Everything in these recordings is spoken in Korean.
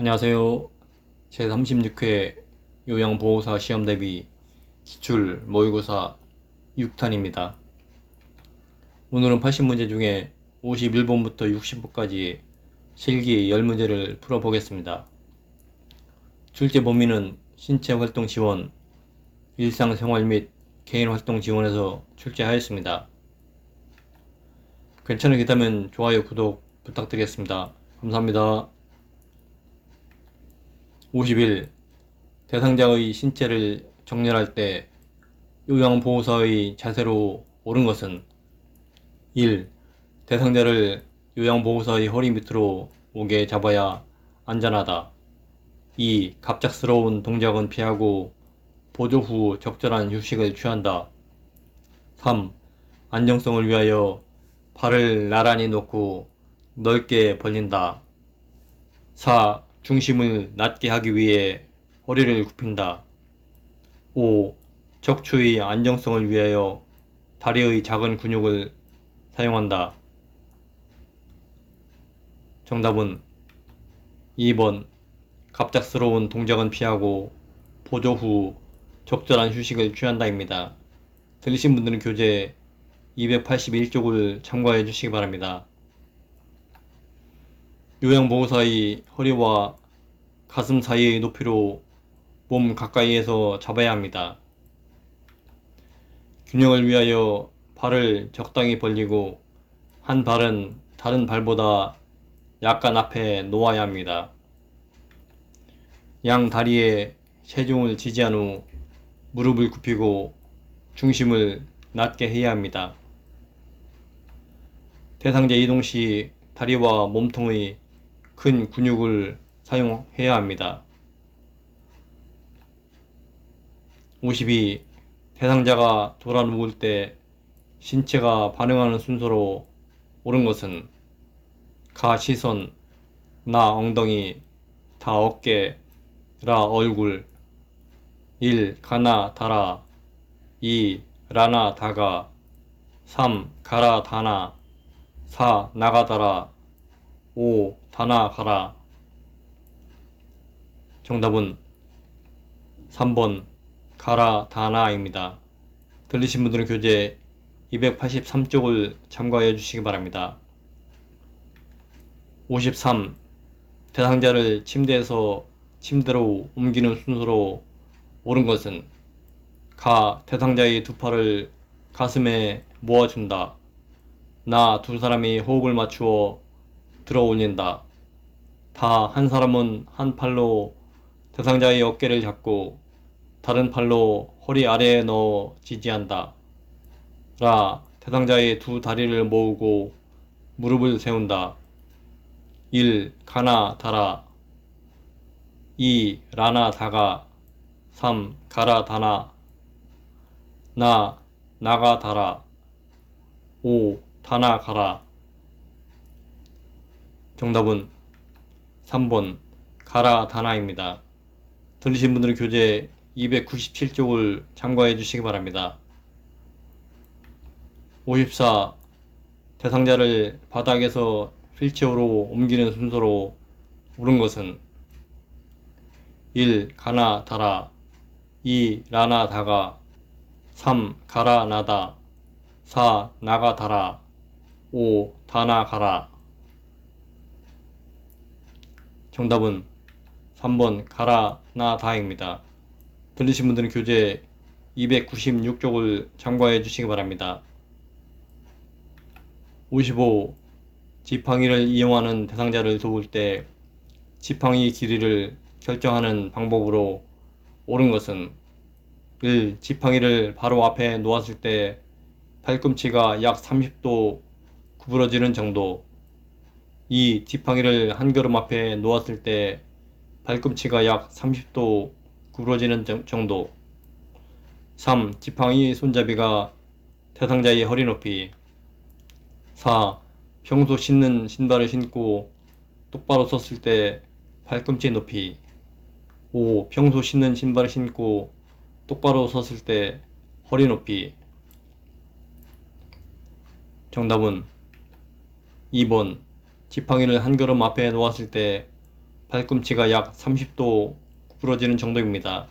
안녕하세요. 제36회 요양보호사 시험 대비 기출 모의고사 6탄입니다. 오늘은 80문제 중에 51번부터 60번까지 실기 10문제를 풀어보겠습니다. 출제 범위는 신체 활동 지원, 일상생활 및 개인 활동 지원에서 출제하였습니다. 괜찮으시다면 좋아요, 구독 부탁드리겠습니다. 감사합니다. 51. 대상자의 신체를 정렬할 때 요양보호사의 자세로 옳은 것은 1. 대상자를 요양보호사의 허리 밑으로 오게 잡아야 안전하다. 2. 갑작스러운 동작은 피하고 보조 후 적절한 휴식을 취한다. 3. 안정성을 위하여 발을 나란히 놓고 넓게 벌린다. 4. 중심을 낮게 하기 위해 허리를 굽힌다. 5. 척추의 안정성을 위하여 다리의 작은 근육을 사용한다. 정답은 2번. 갑작스러운 동작은 피하고 보조 후 적절한 휴식을 취한다입니다. 들리신 분들은 교재 281쪽을 참고해 주시기 바랍니다. 요양보호사의 허리와 가슴 사이의 높이로 몸 가까이에서 잡아야 합니다. 균형을 위하여 발을 적당히 벌리고 한 발은 다른 발보다 약간 앞에 놓아야 합니다. 양 다리에 체중을 지지한 후 무릎을 굽히고 중심을 낮게 해야 합니다. 대상자 이동 시 다리와 몸통의 큰 근육을 사용해야 합니다. 52. 대상자가 돌아 누울 때 신체가 반응하는 순서로 옳은 것은 가 시선, 나 엉덩이, 다 어깨, 라 얼굴 1. 가나 다라 2. 라나 다가 3. 가라 다나 4. 나가다라 5. 다나 가라 정답은 3번 가라 다나입니다. 들리신 분들은 교재 283쪽을 참고해 주시기 바랍니다. 53. 대상자를 침대에서 침대로 옮기는 순서로 옳은 것은 가 대상자의 두 팔을 가슴에 모아준다. 나 두 사람이 호흡을 맞추어 들어 올린다. 다 한 사람은 한 팔로 대상자의 어깨를 잡고 다른 팔로 허리 아래에 넣어 지지한다. 라 대상자의 두 다리를 모으고 무릎을 세운다. 1. 가나 다라 2. 라나 다가 3. 가라 다나 나 나가 다라 5. 다나 가라 정답은 3번 가라 다나입니다. 들리신 분들은 교재 297쪽을 참고해 주시기 바랍니다. 54. 대상자를 바닥에서 휠체어로 옮기는 순서로 옳은 것은 1. 가나 다라 2. 라나 다가 3. 가라 나다 4. 나가 다라 5. 다나 가라 정답은 3번 가라 나 다입니다. 들리신 분들은 교재 296쪽을 참고해 주시기 바랍니다. 55. 지팡이를 이용하는 대상자를 도울 때 지팡이 길이를 결정하는 방법으로 옳은 것은 1. 지팡이를 바로 앞에 놓았을 때 팔꿈치가 약 30도 구부러지는 정도 2. 지팡이를 한 걸음 앞에 놓았을 때 발꿈치가 약 30도 구부러지는 정도 3. 지팡이 손잡이가 대상자의 허리 높이 4. 평소 신는 신발을 신고 똑바로 섰을 때 발꿈치 높이 5. 평소 신는 신발을 신고 똑바로 섰을 때 허리 높이 정답은 2번 지팡이를 한 걸음 앞에 놓았을 때 발꿈치가 약 30도 부러지는 정도입니다.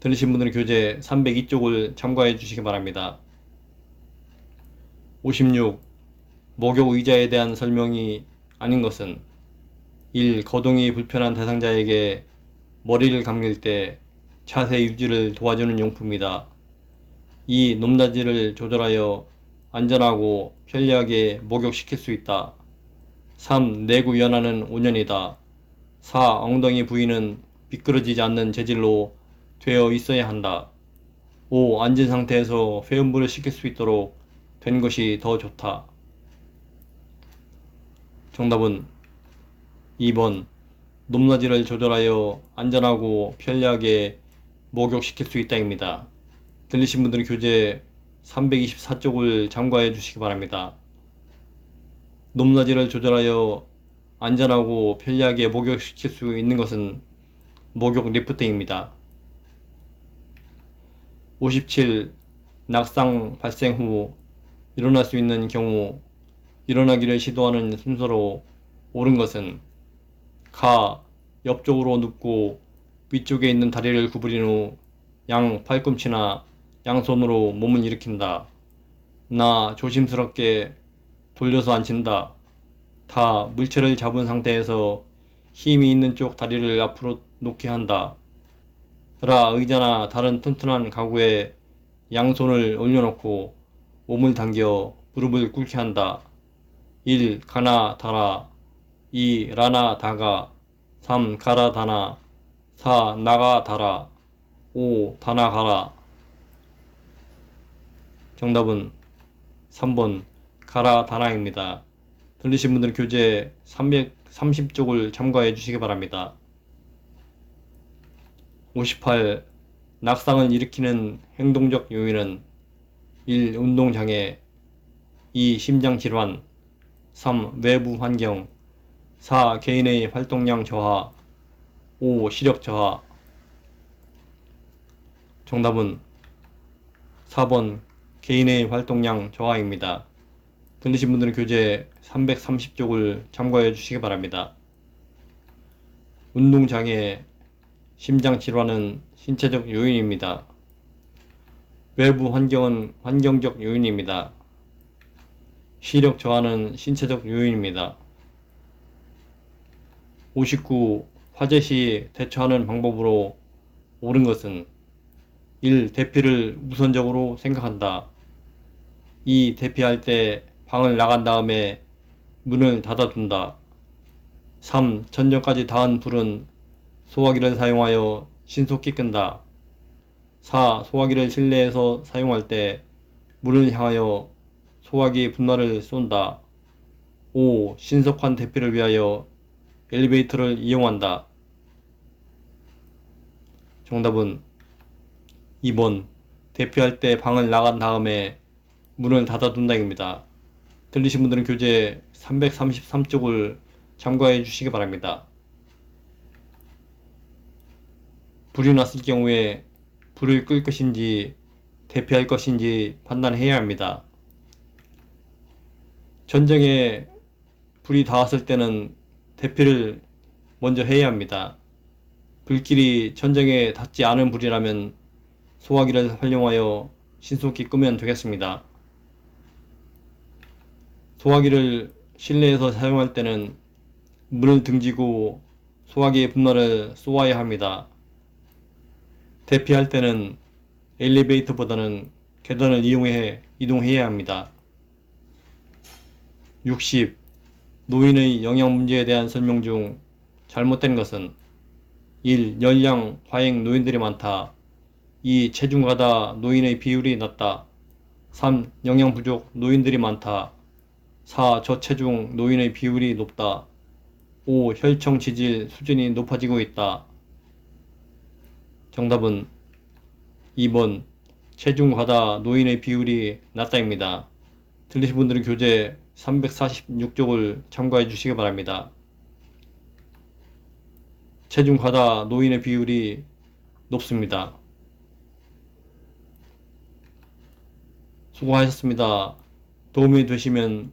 들으신 분들은 교재 302쪽을 참고해 주시기 바랍니다. 56. 목욕 의자에 대한 설명이 아닌 것은 1. 거동이 불편한 대상자에게 머리를 감길 때 자세 유지를 도와주는 용품이다. 2. 높낮이를 조절하여 안전하고 편리하게 목욕시킬 수 있다. 3. 내구 연화는 5년이다. 4. 엉덩이 부위는 미끄러지지 않는 재질로 되어 있어야 한다. 5. 앉은 상태에서 회음부를 시킬 수 있도록 된 것이 더 좋다. 정답은 2번 높낮이를 조절하여 안전하고 편리하게 목욕시킬 수 있다입니다. 들리신 분들은 교재 324쪽을 참고해 주시기 바랍니다. 높낮이를 조절하여 안전하고 편리하게 목욕시킬 수 있는 것은 목욕 리프트입니다. 57. 낙상 발생 후 일어날 수 있는 경우 일어나기를 시도하는 순서로 옳은 것은 가 옆쪽으로 눕고 위쪽에 있는 다리를 구부린 후 양 팔꿈치나 양손으로 몸을 일으킨다. 나 조심스럽게 돌려서 앉힌다. 다 물체를 잡은 상태에서 힘이 있는 쪽 다리를 앞으로 놓게 한다. 라 의자나 다른 튼튼한 가구에 양손을 올려놓고 몸을 당겨 무릎을 꿇게 한다. 1. 가나 다라 2. 라나 다가 3. 가라 다나 4. 나가 다라 5. 다나 가라 정답은 3번 가라 다나입니다. 들리신 분들은 교재 330쪽을 참고해 주시기 바랍니다. 58. 낙상을 일으키는 행동적 요인은 1. 운동장애 2. 심장질환 3. 외부 환경 4. 개인의 활동량 저하 5. 시력 저하 정답은 4번 개인의 활동량 저하입니다. 들리신 분들은 교재 330쪽을 참고해 주시기 바랍니다. 운동장애, 심장질환은 신체적 요인입니다. 외부 환경은 환경적 요인입니다. 시력 저하는 신체적 요인입니다. 59. 화재 시 대처하는 방법으로 옳은 것은 1. 대피를 우선적으로 생각한다. 2. 대피할 때 방을 나간 다음에 문을 닫아둔다. 3. 전전까지 닿은 불은 소화기를 사용하여 신속히 끈다. 4. 소화기를 실내에서 사용할 때 문을 향하여 소화기 분말을 쏜다. 5. 신속한 대피를 위하여 엘리베이터를 이용한다. 정답은 2번 대피할 때 방을 나간 다음에 문을 닫아둔다입니다. 들리신 분들은 교재 333쪽을 참고해 주시기 바랍니다. 불이 났을 경우에 불을 끌 것인지 대피할 것인지 판단해야 합니다. 전쟁에 불이 닿았을 때는 대피를 먼저 해야 합니다. 불길이 전쟁에 닿지 않은 불이라면 소화기를 활용하여 신속히 끄면 되겠습니다. 소화기를 실내에서 사용할 때는 문을 등지고 소화기의 분말을 쏘아야 합니다. 대피할 때는 엘리베이터보다는 계단을 이용해 이동해야 합니다. 60. 노인의 영양 문제에 대한 설명 중 잘못된 것은 1. 연령 과잉 노인들이 많다. 2. 체중 과다 노인의 비율이 낮다. 3. 영양 부족 노인들이 많다. 4. 저체중 노인의 비율이 높다. 5. 혈청 지질 수준이 높아지고 있다. 정답은 2번 체중 과다 노인의 비율이 낮다입니다. 들리신 분들은 교재 346쪽을 참고해 주시기 바랍니다. 체중 과다 노인의 비율이 높습니다. 수고하셨습니다. 도움이 되시면